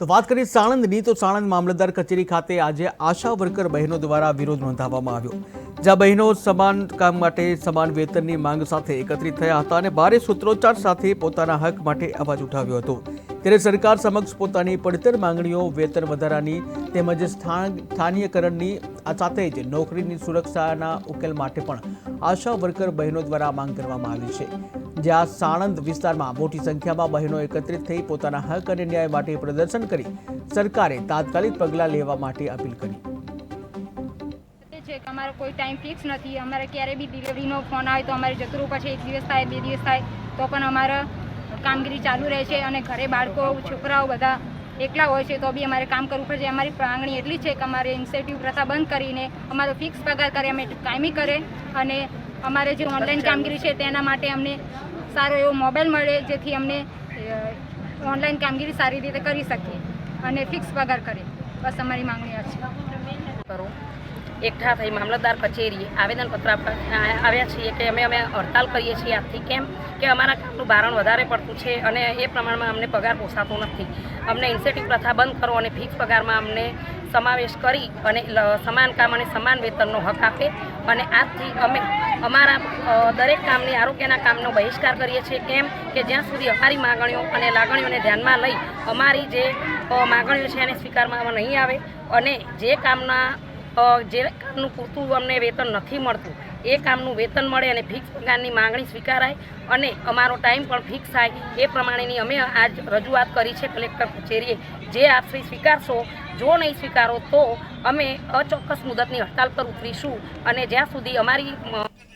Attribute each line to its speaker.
Speaker 1: તો વાત કરીએ સાણંદની, તો સાણંદ મામલતદાર કચેરી ખાતે આજે આશા વર્કર બહેનો દ્વારા વિરોધ નોંધાવવામાં આવ્યો. જ્યાં બહેનો સમાન કામ માટે સમાન વેતનની માંગ સાથે એકત્રિત થયા હતા અને ભારે સૂત્રોચ્ચાર સાથે પોતાના હક માટે અવાજ ઉઠાવ્યો હતો. ત્યારે સરકાર સમક્ષ પોતાની પડતર માંગણીઓ, વેતન વધારાની તેમજ સ્થાન, સ્થાનીયકરણની, આ સાથે જ નોકરીની સુરક્ષાના ઉકેલ માટે પણ આશા વર્કર બહેનો દ્વારા માંગ કરવામાં આવી છે. જ્યાં સાણંદ વિસ્તારમાં મોટી સંખ્યામાં બહેનો એકત્રિત થઈ પોતાના હક અને ન્યાય માટે પ્રદર્શન કરી સરકારે તાત્કાલિક પગલાં લેવા માટે અપીલ કરી.
Speaker 2: છે કે અમારો કોઈ ટાઈમ ફિક્સ નથી, અમારે ક્યારે બી ડિલિવરીનો ફોન આવે તો અમારે જતું રહેવું પછી એક દિવસ થાય, બે દિવસ થાય, તો પણ અમારે કામગીરી ચાલુ રહે છે અને ઘરે બાળકો છોકરાઓ બધા એકલા હોય છે તો બી અમારે કામ કરવું પડે. છે અમારી માંગણી એટલી છે કે અમારે ઇન્સેન્ટિવ પ્રથા બંધ કરીને અમારો ફિક્સ પગાર કરે અમે કાયમી કરે અને અમારે જે ઓનલાઈન કામગીરી છે તેના માટે અમને સારો એવો મોબાઈલ મળે જેથી અમને ઓનલાઈન કામગીરી સારી રીતે કરી શકીએ અને ફિક્સ પગાર કરે. બસ અમારી માંગણી આ છે.
Speaker 3: કરો. એકઠા થઈ મામલતદાર કચેરીએ આવેદનપત્ર આવ્યા છીએ કે અમે અમે હડતાલ કરીએ છીએ આજથી. કેમ? કે અમારા કામનું ભારણ વધારે પડતું છે અને એ પ્રમાણમાં અમને પગાર પોસાતો નથી. અમને ઇન્સેન્ટિવ પ્રથા બંધ કરો અને ફિક્સ પગારમાં અમને સમાવેશ કરી અને સમાન કામ અને સમાન વેતનનો હક આપે. અને આજથી અમે અમારા દરેક કામની આરોગ્યના કામનો બહિષ્કાર કરીએ છીએ. કેમ? કે જ્યાં સુધી અમારી માગણીઓ અને લાગણીઓને ધ્યાનમાં લઈ અમારી જે માગણીઓ છે એને સ્વીકારવામાં નહીં આવે અને જે કામના જે કામનું પૂરતું અમને વેતન નથી મળતું, એ કામનું વેતન મળે અને ફિક્સ પગારની માંગણી સ્વીકારાય અને અમારો ટાઈમ પણ ફિક્સ થાય. એ પ્રમાણેની અમે આજ રજૂઆત કરી છે, કલેક્ટર કચેરીએ. જે આપ શ્રી સ્વીકારશો, જો નહીં સ્વીકારો, તો અમે અચોક્કસ મુદતની હડતાલ પર ઉતરીશું અને જ્યાં સુધી અમારી